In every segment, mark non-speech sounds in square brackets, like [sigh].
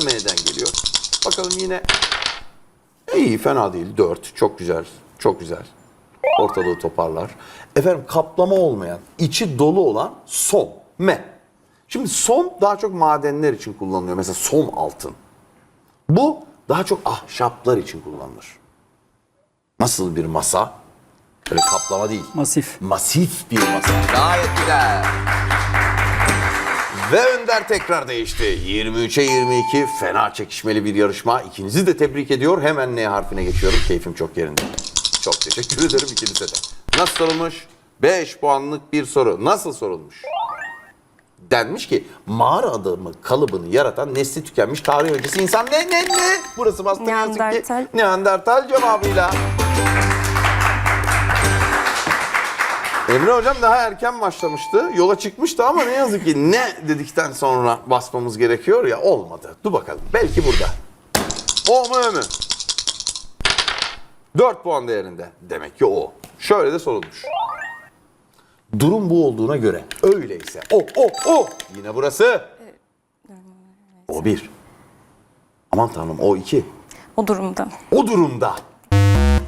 da M'den geliyor. Bakalım yine iyi fena değil. 4 çok güzel. Çok güzel. Ortalığı toparlar. Efendim kaplama olmayan, içi dolu olan som. M. Şimdi som daha çok madenler için kullanılıyor. Mesela som altın. Bu daha çok ahşaplar için kullanılır. Nasıl bir masa? Böyle kaplama değil. Masif. Masif bir masa. Gayet güzel. Ve Önder tekrar değişti. 23'e 22 fena çekişmeli bir yarışma. İkinizi de tebrik ediyor. Hemen N harfine geçiyorum. Keyfim çok yerinde. Çok teşekkür ederim ikinize de. Nasıl sorulmuş? 5 puanlık bir soru. Nasıl sorulmuş? Denmiş ki mağara adamı kalıbını yaratan nesli tükenmiş tarih öncesi insan ne ne ne? Burası bastı ne yazık ki. Neandertal cevabıyla. Emre hocam daha erken başlamıştı. Yola çıkmıştı ama ne yazık ki ne dedikten sonra basmamız gerekiyor ya olmadı. Dur bakalım. Belki burada. O mu ö mü? 4 puan değerinde. Demek ki o. Şöyle de sorulmuş. Durum bu olduğuna göre öyleyse o o o yine burası. O bir. Aman tanrım o iki. O durumda. O durumda.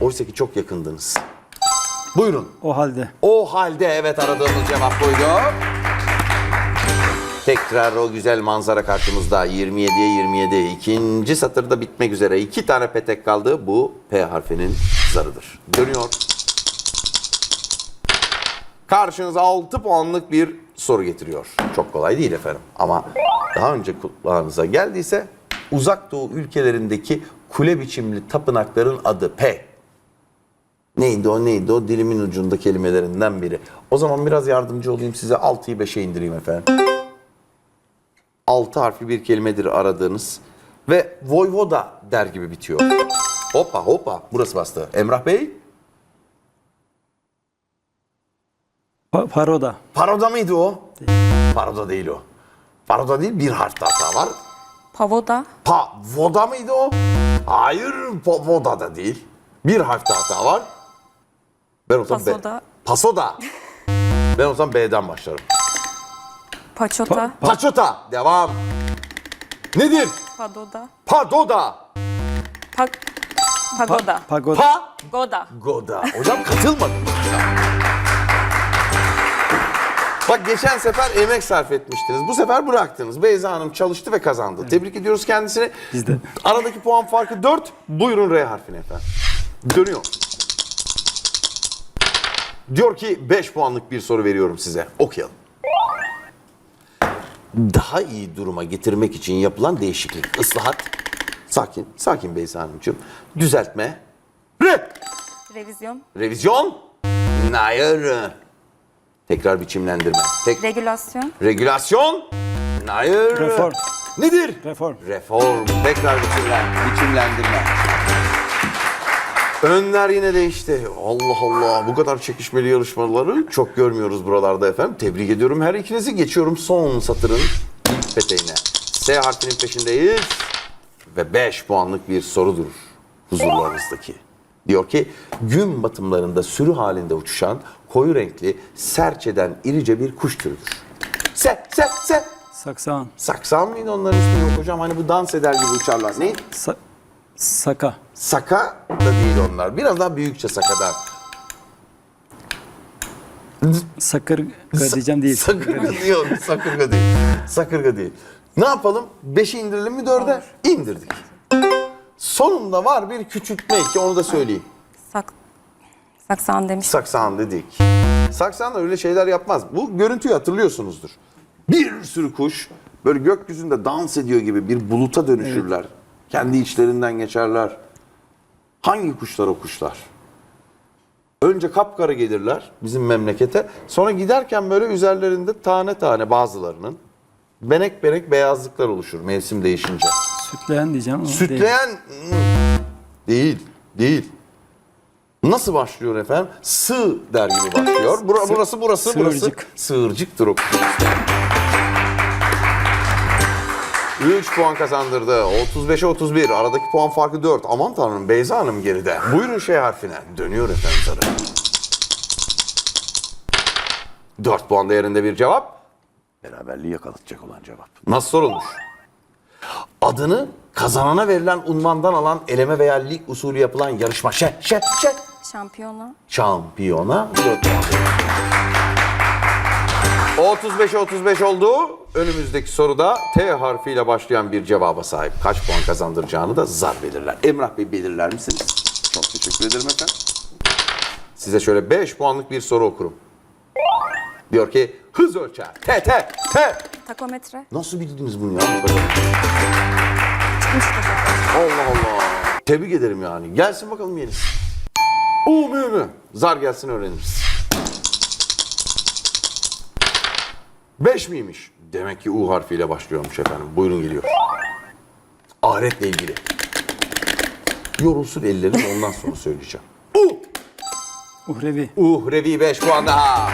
Oysa ki çok yakındınız. Buyurun. O halde. O halde evet aradığımız cevap buydu. Tekrar o güzel manzara karşımızda 27'ye 27. İkinci satırda bitmek üzere. iki tane petek kaldı. Bu P harfinin zarıdır. Dönüyor. Karşınıza 6 puanlık bir soru getiriyor. Çok kolay değil efendim. Ama daha önce kulağınıza geldiyse uzak doğu ülkelerindeki kule biçimli tapınakların adı P. Neydi o neydi o dilimin ucunda kelimelerinden biri. O zaman biraz yardımcı olayım size 6'yı 5'e indireyim efendim. 6 harfli bir kelimedir aradığınız ve Voyvoda der gibi bitiyor. Hoppa hoppa burası bastı. Emrah Bey Pa- paroda. paroda mıydı o? Paroda değil o. Paroda değil bir harf daha hata var. Pavoda. Pa voda mıydı o? Hayır voda da değil. Bir harf daha hata var. Ben o zaman B. Pasoda. Pasoda. ben o zaman B'den başlarım. Paçota. Pa- Paçota. Devam. Nedir? Padoda. Padoda. Pa pagoda. Pagoda. Pa Goda. Goda. Hocam katılmadın. Bak geçen sefer emek sarf etmiştiniz. Bu sefer bıraktınız. Beyza Hanım çalıştı ve kazandı. Tebrik ediyoruz kendisini. Biz de. Aradaki puan farkı 4. Buyurun R harfine efendim. Dönüyor. Diyor ki 5 puanlık bir soru veriyorum size. Okuyalım. Daha iyi duruma getirmek için yapılan değişiklik, ıslahat, sakin, sakin Beyza Hanımcığım, düzeltme, re, Revizyon. Revizyon? Hayır. Tekrar biçimlendirme. Tek Regülasyon. regülasyon? Hayır. Reform. Nedir? Reform. Reform. Tekrar biçimlen, biçimlendirme. Önler yine değişti. Allah Allah bu kadar çekişmeli yarışmaları çok görmüyoruz buralarda efendim. Tebrik ediyorum her ikinizi. Geçiyorum son satırın ilk peteğine. S harfinin peşindeyiz. Ve 5 puanlık bir sorudur huzurlarınızdaki. Diyor ki gün batımlarında sürü halinde uçuşan koyu renkli serçeden irice bir kuş türüdür. Se, se, se. Saksan. Saksan mıydı onların ismi yok hocam? Hani bu dans eder gibi uçarlar. Ne? Sa- saka. Saka da değil onlar. Biraz daha büyükçe sakadan. Sakırga diyeceğim değil. Sakırga diyor. Sakırga değil. Sakırga değil. Ne yapalım? Beşi indirelim mi dörde? İndirdik. Sonunda var bir küçültme ki onu da söyleyeyim. Sak saksan demiş. Saksan dedik. Saksan da öyle şeyler yapmaz. Bu görüntüyü hatırlıyorsunuzdur. Bir sürü kuş böyle gökyüzünde dans ediyor gibi bir buluta dönüşürler. Kendi içlerinden geçerler. Hangi kuşlar o kuşlar? Önce kapkara gelirler bizim memlekete. Sonra giderken böyle üzerlerinde tane tane bazılarının benek benek beyazlıklar oluşur mevsim değişince. Sütleyen diyeceğim ama. Sütleyen değil, değil. Nasıl başlıyor efendim? Sığ der gibi başlıyor. Bura, Sı- burası, burası, burası. sığırcık. Sığırcıktır o ismi. 3 puan kazandırdı. 35'e 31. Aradaki puan farkı 4. Aman tanrım Beyza Hanım geride. Buyurun şey harfine. Dönüyor efendim sarı. 4 puan değerinde bir cevap. Beraberliği yakalatacak olan cevap. Nasıl sorulmuş? Adı adını kazanana verilen unvandan alan eleme veya lig usulü yapılan yarışma. Şe, şe, şe. Şampiyona. Şampiyona 4 puan. 35'e 35 oldu. Önümüzdeki soruda T harfiyle başlayan bir cevaba sahip. Kaç puan kazandıracağını da zar belirler. Emrah Bey belirler misiniz? Çok teşekkür ederim efendim. Size şöyle 5 puanlık bir soru okurum. Diyor ki hız ölçer. T, T, T. Takometre. Nasıl bildiniz bunu ya? Allah Allah. Tebrik ederim yani. Gelsin bakalım yenisi. U mü mü? Zar gelsin öğreniriz. Beş miymiş? Demek ki U harfiyle başlıyormuş efendim. Buyurun geliyor. Ahiretle ilgili. Yorulsun ellerim ondan sonra söyleyeceğim. U. Uhrevi. Uhrevi 5 puan daha.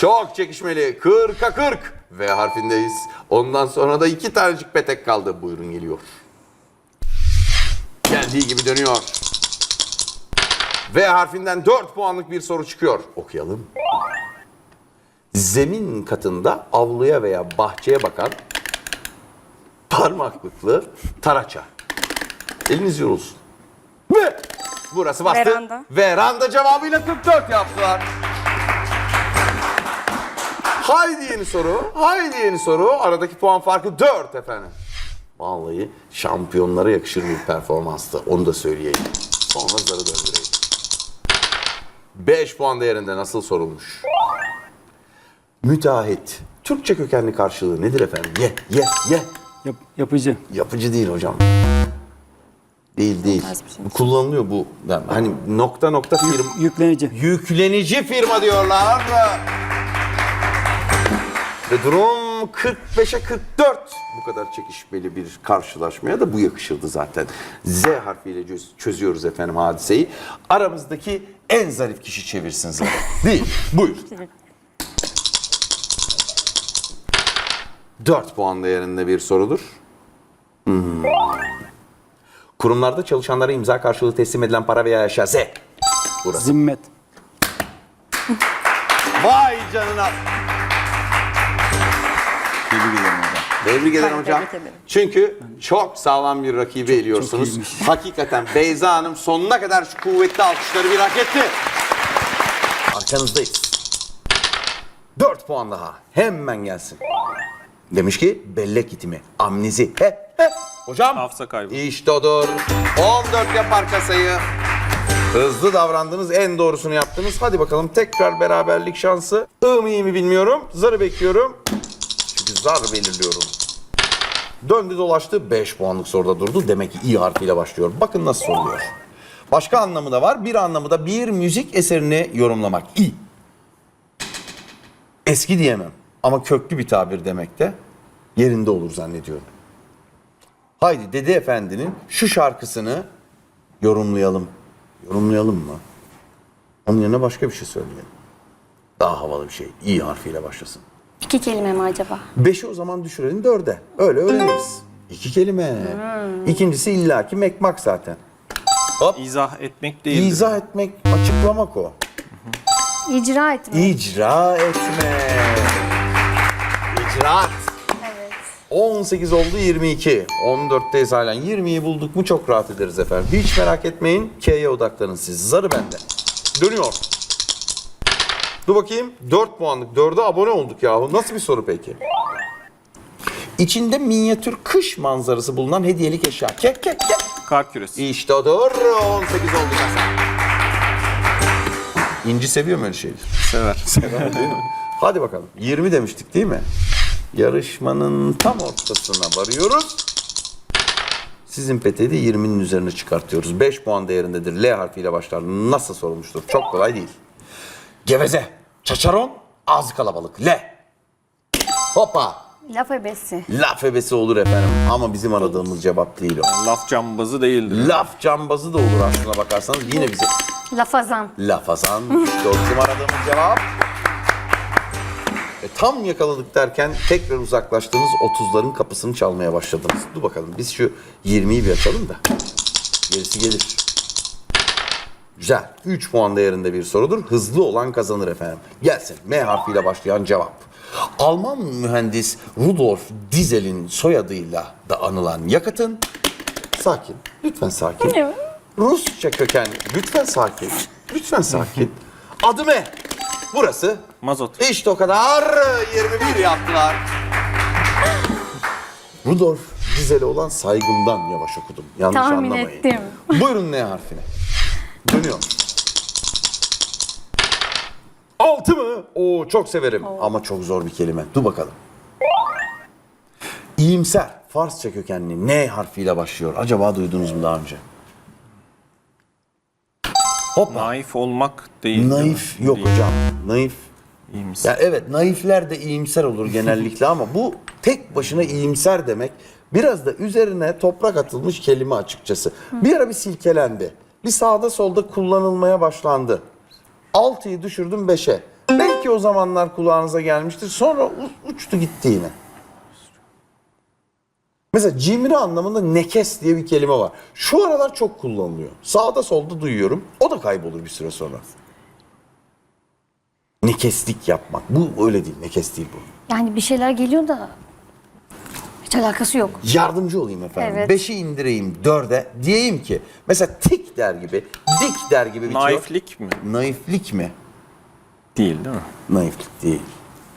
Çok çekişmeli. 40'a 40. V harfindeyiz. Ondan sonra da iki tanecik petek kaldı. Buyurun geliyor. Geldiği gibi dönüyor. V harfinden 4 puanlık bir soru çıkıyor. Okuyalım. Zemin katında avluya veya bahçeye bakan parmaklıklı taraça. Eliniz yorulsun. Ve burası bastı. Veranda. Veranda cevabıyla 44 yaptılar. Haydi yeni soru. Haydi yeni soru. Aradaki puan farkı 4 efendim. Vallahi şampiyonlara yakışır bir performanstı. Onu da söyleyeyim. Sonra zarı döndüreyim. 5 puan değerinde nasıl sorulmuş? Müteahhit. Türkçe kökenli karşılığı nedir efendim? Ye, ye, ye. Yap- yapıcı. Yapıcı değil hocam. Değil değil. şey. Kullanılıyor bu. Yani hani nokta nokta firma. Yüklenici. Yüklenici firma diyorlar. Ve durum 45'e 44. Bu kadar çekişmeli bir karşılaşmaya da bu yakışırdı zaten. Z harfiyle çöz- çözüyoruz efendim hadiseyi. Aramızdaki en zarif kişi çevirsin zarı. Değil. Buyur. 4 puan değerinde bir sorudur. Hmm. Kurumlarda çalışanlara imza karşılığı teslim edilen para veya eşya Z. Burası. Zimmet. Vay canına. Tebrik ederim hocam. Tebrik ederim Ben hocam. tebrik ederim. Çünkü çok sağlam bir rakibi eliyorsunuz. iyiymiş. [laughs] Hakikaten Beyza Hanım sonuna kadar şu kuvvetli alkışları bir hak etti. Arkanızdayız. 4 puan daha. Hemen gelsin. Demiş ki bellek itimi, amnezi. He, he. Hocam. Hafıza kaybı. İşte odur. 14 yapar kasayı. Hızlı davrandınız, en doğrusunu yaptınız. Hadi bakalım tekrar beraberlik şansı. I mı iyi mi bilmiyorum. Zarı bekliyorum. Çünkü zar belirliyorum. Döndü dolaştı 5 puanlık soruda durdu. Demek ki i harfiyle başlıyor. Bakın nasıl soruluyor. Başka anlamı da var. Bir anlamı da bir müzik eserini yorumlamak. İ. Eski diyemem. Ama köklü bir tabir demek de yerinde olur zannediyorum. Haydi Dede Efendi'nin şu şarkısını yorumlayalım. Yorumlayalım mı? Onun yerine başka bir şey söyleyelim. Daha havalı bir şey. İ harfiyle başlasın. İki kelime mi acaba? Beşi o zaman düşürelim dörde. Öyle öğreniriz. İki kelime. İkincisi illaki mekmak zaten. Hop. İzah etmek değildir. İzah etmek, açıklamak o. İcra etmek. İcra etme. İcraat. Evet. 18 oldu 22. 14'teyiz halen. 20'yi bulduk mu çok rahat ederiz efendim. Hiç merak etmeyin. K'ye odaklanın siz. Zarı bende. Dönüyor. Dur bakayım. 4 puanlık. 4'e abone olduk yahu. Nasıl bir soru peki? İçinde minyatür kış manzarası bulunan hediyelik eşya. Kek kek kek. Kar küresi. İşte odur. 18 oldu kasa. İnci seviyor mu öyle şeyleri? Sever. Değil mi? Hadi bakalım. 20 demiştik değil mi? Yarışmanın tam ortasına varıyoruz. Sizin peteği de 20'nin üzerine çıkartıyoruz. 5 puan değerindedir. L harfiyle başlar. Nasıl sorulmuştur? Çok kolay değil. Geveze, çaçaron, ağzı kalabalık. L. Hoppa. Laf ebesi. Laf ebesi olur efendim. Ama bizim aradığımız cevap değil o. Laf cambazı değildir. Laf cambazı da olur aslına bakarsanız. Yine bize Lafazan. Laf Hasan. İşte o bizim aradığımız cevap. E, tam yakaladık derken tekrar uzaklaştığınız 30'ların kapısını çalmaya başladınız. Dur bakalım biz şu 20'yi bir açalım da. Gerisi gelir. Güzel. 3 puan değerinde bir sorudur. Hızlı olan kazanır efendim. Gelsin. M harfiyle başlayan cevap. Alman mühendis Rudolf Diesel'in soyadıyla da anılan yakıtın sakin. Lütfen sakin. Rusça kökenli. Lütfen sakin. Lütfen sakin. Adı ne? Burası. Mazot. İşte o kadar. 21 yaptılar. Rudolf Diesel'e olan saygımdan yavaş okudum. Yanlış Tahmin anlamayın. ettim. [laughs] Buyurun N harfine. Dönüyor. Altı mı? Oo çok severim ama çok zor bir kelime. Dur bakalım. İyimser. Farsça kökenli N harfiyle başlıyor. Acaba duydunuz mu daha önce? Hoppa. Naif olmak değil. Naif yok Değil. hocam. Naif. İyimser. Ya evet naifler de iyimser olur genellikle ama bu tek başına iyimser demek biraz da üzerine toprak atılmış kelime açıkçası. Bir ara bir silkelendi. Bir sağda solda kullanılmaya başlandı. 6'yı düşürdüm 5'e. Belki o zamanlar kulağınıza gelmiştir. Sonra uçtu gitti yine. Mesela cimri anlamında nekes diye bir kelime var. Şu aralar çok kullanılıyor. Sağda solda duyuyorum. O da kaybolur bir süre sonra. Nekeslik yapmak. Bu öyle değil. Nekes değil bu. Yani bir şeyler geliyor da hiç alakası yok. Yardımcı olayım efendim. Evet. Beşi indireyim dörde. Diyeyim ki mesela tik der gibi, dik der gibi bitiyor. Naiflik mi? Naiflik mi? Değil değil mi? Naiflik değil.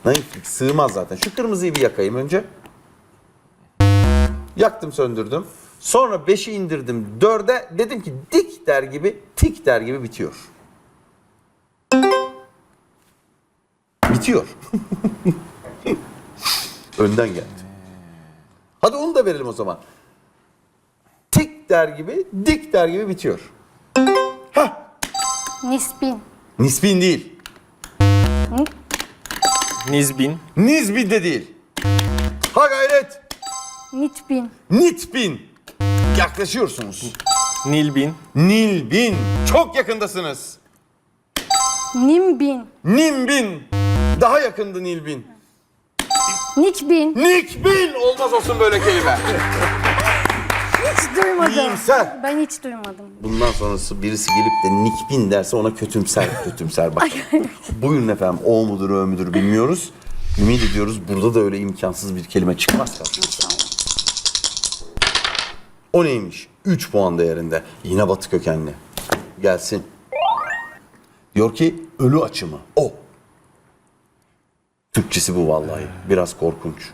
Naiflik sığmaz zaten. Şu kırmızıyı bir yakayım önce. Yaktım söndürdüm. Sonra beşi indirdim dörde. Dedim ki dik der gibi, tik der gibi bitiyor. Bitiyor. [laughs] Önden geldi. Hadi onu da verelim o zaman. Tik der gibi, dik der gibi bitiyor. Hah, Nisbin. nisbin değil. Nizbin. Nizbin de değil. Nitbin. Nitbin. Yaklaşıyorsunuz. Nilbin. Nilbin. Çok yakındasınız. Nimbin. Nimbin. Daha yakındı Nilbin. Niçbin. Nikbin. Olmaz olsun böyle kelime. Hiç duymadım. İyimser. Ben hiç duymadım. Bundan sonrası birisi gelip de Nikbin derse ona kötümser kötümser bak. [laughs] Buyurun efendim o mudur o müdür bilmiyoruz. Ümit ediyoruz burada da öyle imkansız bir kelime çıkmaz karşımıza. O neymiş? 3 puan değerinde. Yine batı kökenli. Gelsin. Diyor ki ölü açımı. O. Türkçesi bu vallahi. Biraz korkunç.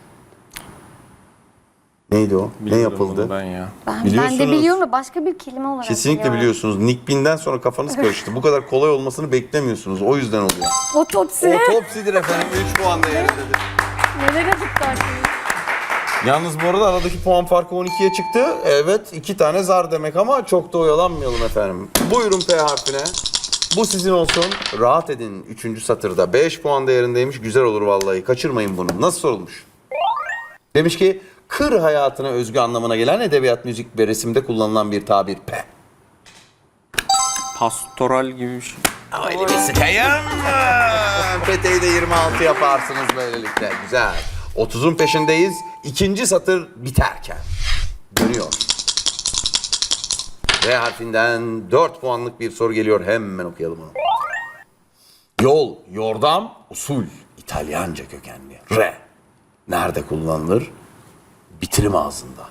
Neydi o? ne yapıldı? bunu Ben ya. Ben, ben Biliyorsunuz. de biliyorum da başka bir kelime olarak Kesinlikle biliyorum. biliyorsunuz. Nikbin'den sonra kafanız [laughs] karıştı. Bu kadar kolay olmasını beklemiyorsunuz. O yüzden oluyor. Otopsi. Otopsidir efendim. 3 puan değerindedir. Nelere tuttu akıllı? Yalnız bu arada aradaki puan farkı 12'ye çıktı. Evet iki tane zar demek ama çok da oyalanmayalım efendim. Buyurun P harfine. Bu sizin olsun. Rahat edin 3. satırda. 5 puan değerindeymiş. Güzel olur vallahi. Kaçırmayın bunu. Nasıl sorulmuş? Demiş ki kır hayatına özgü anlamına gelen edebiyat, müzik ve resimde kullanılan bir tabir P. Pastoral gibi bir şey. Öyle bir sıkayım. Peteği de 26 yaparsınız böylelikle. Güzel. 30'un peşindeyiz. İkinci satır biterken. Dönüyor. R harfinden 4 puanlık bir soru geliyor. Hemen okuyalım onu. Yol, yordam, usul. İtalyanca kökenli. R. Nerede kullanılır? Bitirim ağzında.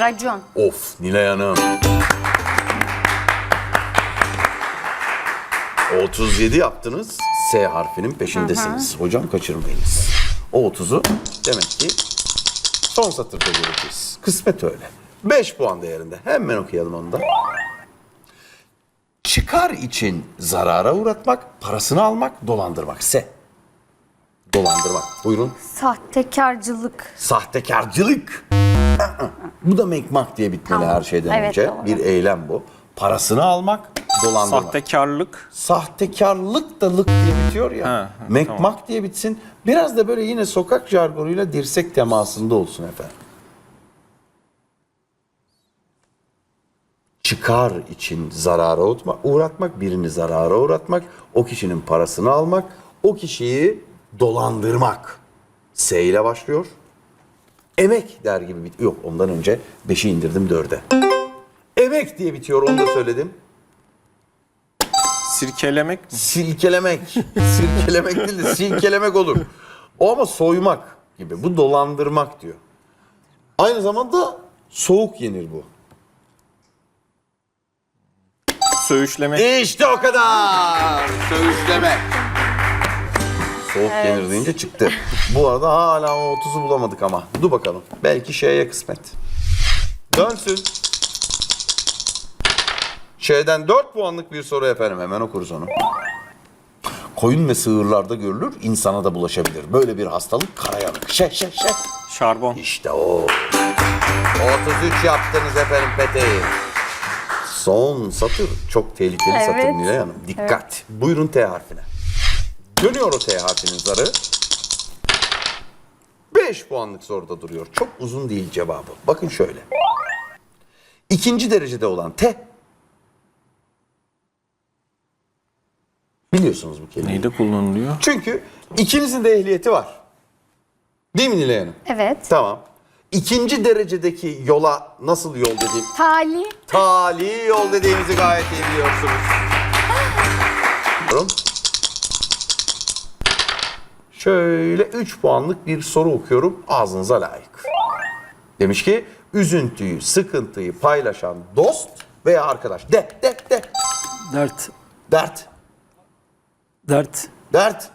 Racon. Of Nilay Hanım. 37 yaptınız. S harfinin peşindesiniz. Hocam kaçırmayınız. O 30'u demek ki son satırda göreceğiz. Kısmet öyle. 5 puan değerinde. Hemen okuyalım onu da. Çıkar için zarara uğratmak, parasını almak, dolandırmak. S. Dolandırmak. Buyurun. Sahtekarcılık. Sahtekarcılık. Bu da mekmak diye bitmeli Tamam. her şeyden Evet, önce. doğru. Bir eylem bu. Parasını almak, dolandırmak. Sahtekarlık. Sahtekarlık da lık diye bitiyor ya. Ha, ha, mekmak tamam. diye bitsin. Biraz da böyle yine sokak jargonuyla dirsek temasında olsun efendim. Çıkar için zarara uğratmak, uğratmak, birini zarara uğratmak, o kişinin parasını almak, o kişiyi dolandırmak. S ile başlıyor. Emek der gibi bit. Yok ondan önce 5'i indirdim 4'e. Emek diye bitiyor onu da söyledim. Sirkelemek mi? Silkelemek. Silkelemek değil de silkelemek olur. O ama soymak gibi. Bu dolandırmak diyor. Aynı zamanda soğuk yenir bu. Söğüşlemek. İşte o kadar. Söğüşleme. Soğuk yenir deyince çıktı. Bu arada hala o 30'u bulamadık ama. Dur bakalım. Belki şeye kısmet. Dönsün. Şeyden 4 puanlık bir soru efendim. Hemen okuruz onu. Koyun ve sığırlarda görülür, insana da bulaşabilir. Böyle bir hastalık karayanık. Şey şey şey. Şarbon. İşte o. 33 yaptınız efendim peteği. Son satır. Çok tehlikeli satır Evet. Nilay Hanım. Dikkat. Buyurun T harfine. Dönüyor o T harfinin zarı. 5 puanlık soruda duruyor. Çok uzun değil cevabı. Bakın şöyle. İkinci derecede olan T. Biliyorsunuz bu kelimeyi. Neyde kullanılıyor? Çünkü ikinizin de ehliyeti var. Değil mi Nilay Hanım? Evet. Tamam. İkinci derecedeki yola nasıl yol dediğim, Tali. tali yol dediğimizi gayet iyi biliyorsunuz. Diyorum. Şöyle 3 puanlık bir soru okuyorum ağzınıza layık. Demiş ki üzüntüyü, sıkıntıyı paylaşan dost veya arkadaş. De, de, de. Dert. Dert, Dert. dert,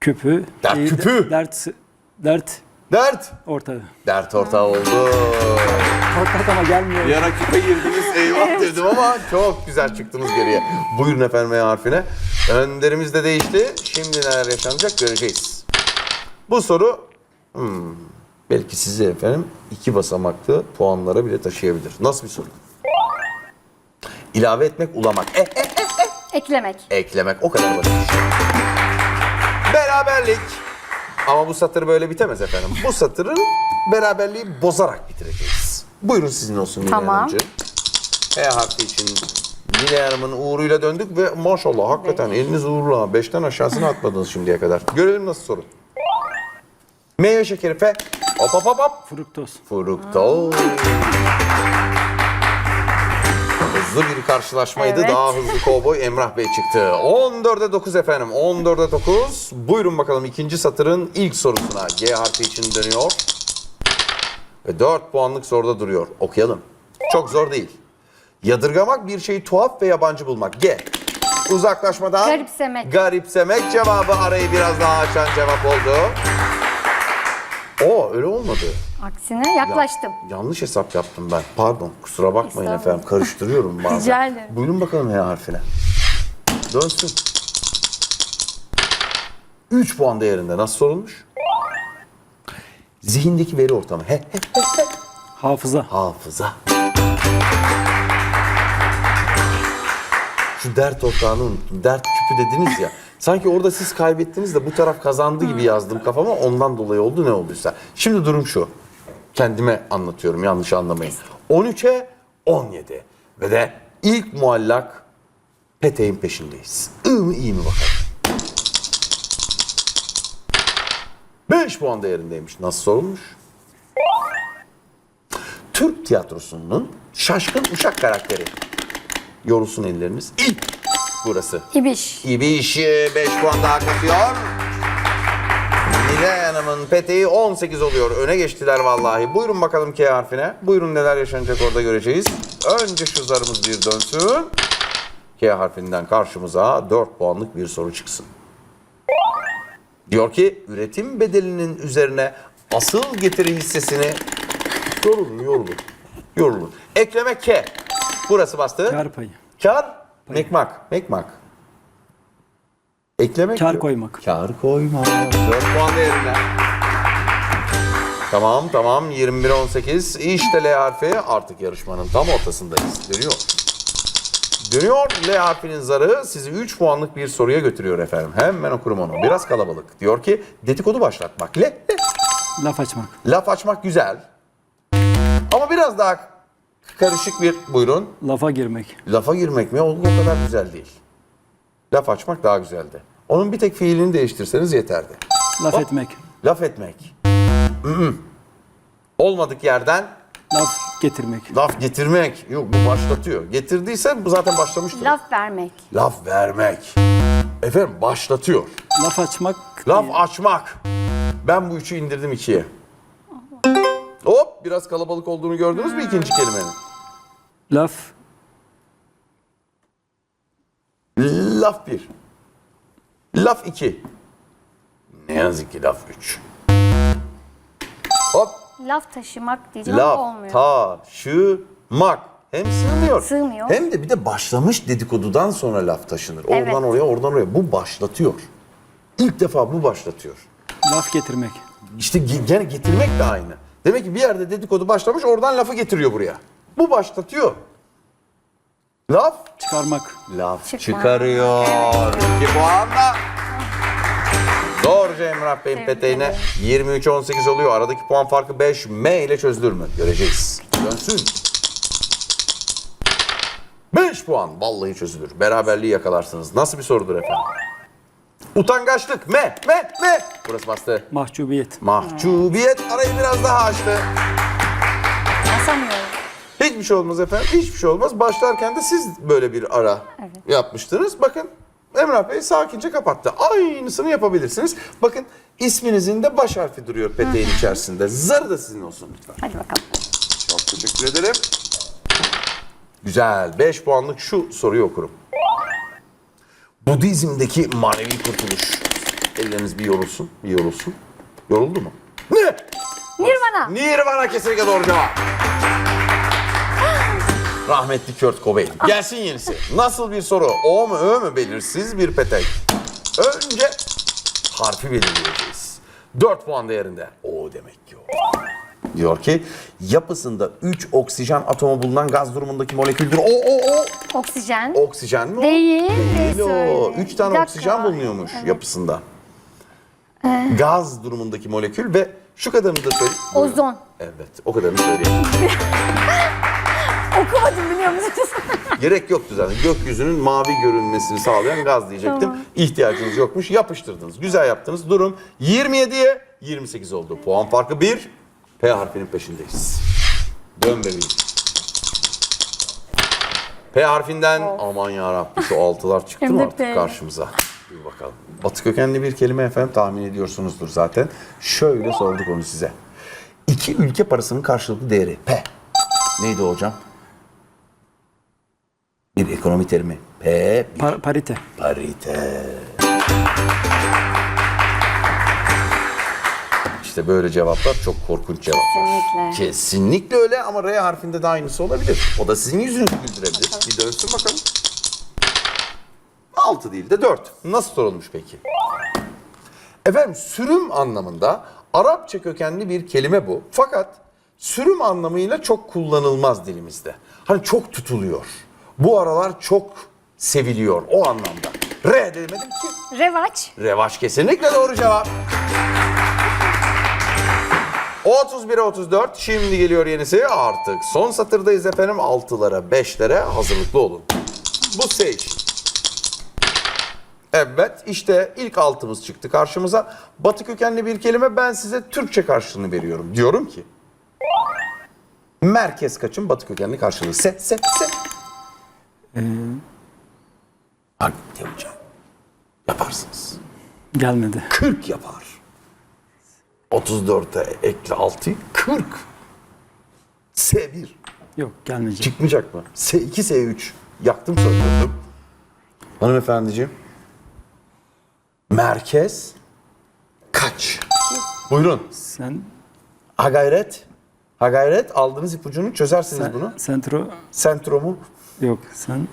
Küpü. Dert iyi, küpü. Dert. Dert. dert. Ortağı. Dert ortağı oldu. Ortak ama gelmiyor. Yara küpe girdiniz eyvah dedim ama çok güzel çıktınız geriye. Buyurun efendim E harfine. Önderimiz de değişti. Şimdi neler yaşanacak göreceğiz. Bu soru hmm, belki sizi efendim iki basamaklı puanlara bile taşıyabilir. Nasıl bir soru? İlave etmek, ulamak. Eh, eh, Eklemek. eklemek o kadar basit. Beraberlik. Ama bu satır böyle bitemez efendim. Bu satırın beraberliği bozarak bitireceğiz. Buyurun sizin olsun Nilay Tamam. Hanımcığım. E harfi için Nilay Hanım'ın uğruyla döndük ve maşallah hakikaten eliniz uğurlu ha. Beşten aşağısını atmadınız şimdiye kadar. Görelim nasıl soru. Meyve şekeri F. Hop hop hop hop. Fruktoz. Fruktoz. Hızlı bir karşılaşmaydı. Evet. Daha hızlı kovboy Emrah Bey çıktı. 14'e 9 efendim. 14'e 9. Buyurun bakalım ikinci satırın ilk sorusuna. G harfi için dönüyor. Ve 4 puanlık soruda duruyor. Okuyalım. Çok zor değil. Yadırgamak bir şeyi tuhaf ve yabancı bulmak. G. Uzaklaşmadan Garipsemek. Garipsemek cevabı arayı biraz daha açan cevap oldu. O öyle olmadı. Aksine yaklaştım. Ya- yanlış hesap yaptım ben. Pardon. Kusura bakmayın efendim. Karıştırıyorum [laughs] bazen. Rica ederim. Buyurun bakalım H harfine. Dönsün. 3 puan değerinde nasıl sorulmuş? Zihindeki veri ortamı. He, he, Hafıza. hafıza. Şu dert ortağını unuttum. Dert küpü dediniz ya. Sanki orada siz kaybettiniz de bu taraf kazandı gibi yazdım kafama. Ondan dolayı oldu ne olduysa. Şimdi durum şu. Kendime anlatıyorum yanlış anlamayın. 13'e 17. Ve de ilk muallak peteğin peşindeyiz. İyi mi iyi mi bakalım. 5 puan değerindeymiş. Nasıl sorulmuş? Türk tiyatrosunun şaşkın uşak karakteri. Yorulsun elleriniz. İlk burası. İbiş. İbiş 5 puan daha katıyor. Nilay Hanım'ın peteği 18 oluyor. Öne geçtiler vallahi. Buyurun bakalım K harfine. Buyurun neler yaşanacak orada göreceğiz. Önce şu zarımız bir dönsün. K harfinden karşımıza 4 puanlık bir soru çıksın. Diyor ki üretim bedelinin üzerine asıl getiri hissesini yorulun yorulun. Yorulun. Ekleme K. Burası bastı. Kar payı. Kar, mekmak, mekmak. Eklemek Kar yok. koymak. Kar koymak. 4 puan değerinde. Tamam tamam 21 18 işte L harfi artık yarışmanın tam ortasındayız. Dönüyor. Dönüyor L harfinin zarı sizi 3 puanlık bir soruya götürüyor efendim. Hemen okurum onu. Biraz kalabalık. Diyor ki dedikodu başlatmak. L, L. Laf açmak. Laf açmak güzel. Ama biraz daha karışık bir buyurun. Lafa girmek. Lafa girmek mi? O kadar güzel değil. Laf açmak daha güzeldi. Onun bir tek fiilini değiştirseniz yeterdi. Laf Hop. etmek. Laf etmek. Mm-mm. Olmadık yerden Laf getirmek. Laf getirmek. Yok bu başlatıyor. Getirdiyse bu zaten başlamıştır. Laf vermek. Laf vermek. Efendim başlatıyor. Laf açmak. Laf açmak. Ben bu üçü indirdim ikiye. Hop biraz kalabalık olduğunu gördünüz mü ikinci kelimenin? Laf. Laf bir. Laf iki. Ne yazık ki laf üç. Hop. Laf taşımak diyeceğim ama Laf olmuyor. taşımak. Hem sığmıyor. Sığmıyor. Hem de bir de başlamış dedikodudan sonra laf taşınır. Evet. Oradan oraya, oradan oraya. Bu başlatıyor. İlk defa bu başlatıyor. Laf getirmek. İşte ge- gene getirmek de aynı. Demek ki bir yerde dedikodu başlamış, oradan lafı getiriyor buraya. Bu başlatıyor. Laf Çıkarmak. Laf Çıkma. çıkarıyor. İki puanla. Doğruca Emrah Bey'in peteğine ederim. 23-18 oluyor. Aradaki puan farkı 5 M ile çözülür mü? Göreceğiz. Dönsün. 5 puan. Vallahi çözülür. Beraberliği yakalarsınız. Nasıl bir sorudur efendim? Utangaçlık. M, M, M. Burası bastı. Mahcubiyet. Mahcubiyet arayı biraz daha açtı. Basamıyorum. Hiçbir şey olmaz efendim. Hiçbir şey olmaz. Başlarken de siz böyle bir ara yapmıştınız. Bakın Emrah Bey sakince kapattı. Aynısını yapabilirsiniz. Bakın isminizin de baş harfi duruyor peteğin içerisinde. Zarı da sizin olsun lütfen. Hadi bakalım. Çok teşekkür ederim. Güzel. 5 puanlık şu soruyu okurum. Budizm'deki manevi kurtuluş. Elleriniz bir yorulsun. Bir yorulsun. Yoruldu mu? Ne? Nirvana. Nirvana kesinlikle doğru cevap. Rahmetli Kurt Cobain. Gelsin yenisi. Nasıl bir soru? O mu Ö mü belirsiz bir petek. Önce harfi belirleyeceğiz. 4 puan değerinde. O demek ki o. Diyor ki yapısında 3 oksijen atomu bulunan gaz durumundaki moleküldür. O o o. Oksijen. Oksijen mi o? Değil, Değil o. söyle. 3 tane dakika. oksijen bulunuyormuş yapısında. Gaz durumundaki molekül ve şu kadarını da söyleyeyim. Ozon. Evet, o kadarını söyleyeyim. [laughs] Okumadım biliyor musunuz? [laughs] Gerek yoktu zaten. Gökyüzünün mavi görünmesini sağlayan gaz diyecektim. Tamam. İhtiyacınız yokmuş. Yapıştırdınız. Güzel yaptınız. Durum 27'ye 28 oldu. Puan farkı 1. P harfinin peşindeyiz. Dön bebeğim. P harfinden aman yarabbim şu altılar çıktı mı artık P. karşımıza? Bir bakalım. Batı kökenli bir kelime efendim tahmin ediyorsunuzdur zaten. Şöyle sorduk onu size. İki ülke parasının karşılıklı değeri P. Neydi hocam? Bir ekonomi terimi. P bir Par- parite. parite. İşte böyle cevaplar çok korkunç cevaplar. Kesinlikle. Kesinlikle öyle ama R harfinde de aynısı olabilir. O da sizin yüzünüzü güldürebilir. Bir dönsün bakalım. 6 değil de 4. Nasıl sorulmuş peki? Efendim sürüm anlamında Arapça kökenli bir kelime bu. Fakat sürüm anlamıyla çok kullanılmaz dilimizde. Hani çok tutuluyor. Bu aralar çok seviliyor o anlamda. R demedim ki. Revaç. Revaç kesinlikle doğru cevap. 31'e 34. Şimdi geliyor yenisi. Artık son satırdayız efendim. 6'lara 5'lere hazırlıklı olun. Bu S için. Evet işte ilk altımız çıktı karşımıza. Batı kökenli bir kelime ben size Türkçe karşılığını veriyorum. Diyorum ki merkez kaçın batı kökenli karşılığı. Se, se, se. Hadi hocam. Yaparsınız. Gelmedi. 40 yapar. 34'e ekle 6'yı 40. S1 Yok gelmeyecek. çıkmayacak mı? S2 S3 yaktım söndürdüm. Hanımefendiciğim. Merkez kaç? Buyurun. Sen, Ha gayret. Ha gayret aldığınız ipucunu çözersiniz sen bunu. sentro Sentromu. Yok sen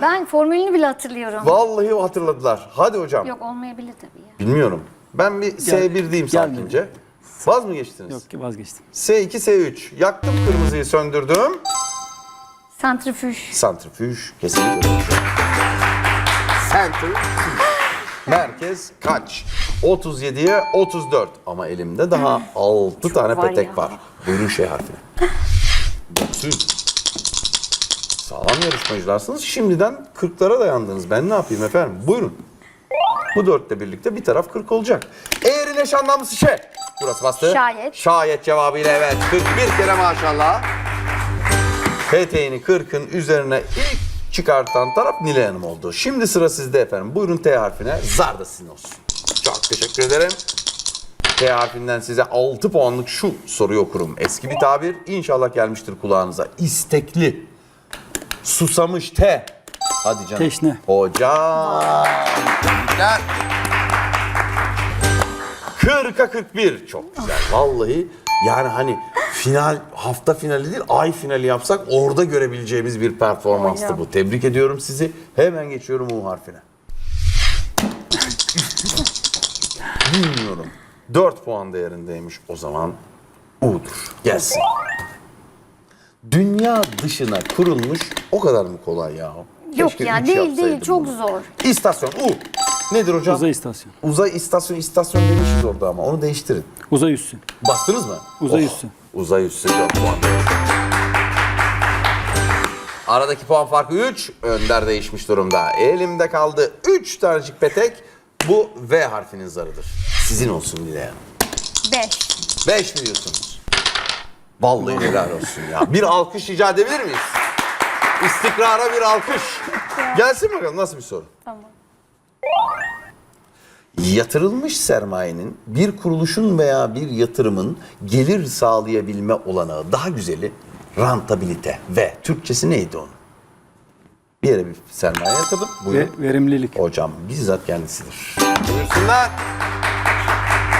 Ben formülünü bile hatırlıyorum. Vallahi hatırladılar. Hadi hocam. Yok olmayabilir tabii ya. Bilmiyorum. Ben bir S1 diyeyim gelmedi. sakince. Vaz mı geçtiniz? yok ki vazgeçtim. S2, S3. Yaktım kırmızıyı söndürdüm. Santrifüj. Santrifüj kesinlikle. Santrifüj. Merkez kaç? 37'ye 34. Ama elimde daha 6 tane var petek ya. var. Buyurun şey harfine. Dönsün. Sağlam yarışmacılarsınız. Şimdiden 40'lara dayandınız. Ben ne yapayım efendim? Buyurun. Bu dörtle birlikte bir taraf 40 olacak. Eğerin eş anlamlısı şey. Burası bastı. Şayet. Şayet cevabıyla evet. 41 kere maşallah. Peteğini 40'ın üzerine ilk çıkartan taraf Nilay Hanım oldu. Şimdi sıra sizde efendim. Buyurun T harfine. Zar da sizin olsun. Çok teşekkür ederim. T harfinden size 6 puanlık şu soruyu okurum. Eski bir tabir. İnşallah gelmiştir kulağınıza. İstekli. Susamış T. Hadi canım. Teşne. Hocam. Gel. 40'a 41. Çok güzel. Vallahi yani hani final hafta finali değil ay finali yapsak orada görebileceğimiz bir performanstı Hocam. bu. Tebrik ediyorum sizi. Hemen geçiyorum U harfine. Bilmiyorum. 4 puan değerindeymiş o zaman. U'dur. Gelsin. Dünya dışına kurulmuş o kadar mı kolay ya? Yok Keşke ya üç değil yapsaydım değil çok bunu. zor. İstasyon U. Nedir hocam? Uzay istasyonu. Uzay istasyon istasyon demişiz orada ama onu değiştirin. Uzay üssü. Bastınız mı? Uzay üssü. Uzay üssü 4 puan. Aradaki puan farkı 3. Önder değişmiş durumda. Elimde kaldı 3 tanecik petek. Bu V harfinin zarıdır. Sizin olsun Nilay Hanım. 5. 5 mi diyorsunuz? Vallahi helal olsun ya. Bir alkış rica edebilir miyiz? İstikrara bir alkış. Gelsin bakalım nasıl bir soru? Tamam. Yatırılmış sermayenin bir kuruluşun veya bir yatırımın gelir sağlayabilme olanağı daha güzeli rentabilite ve Türkçesi neydi onun? Bir yere bir sermaye yatırdım. Buyurun. Ve verimlilik. Hocam bizzat kendisidir. Buyursunlar. Thank you.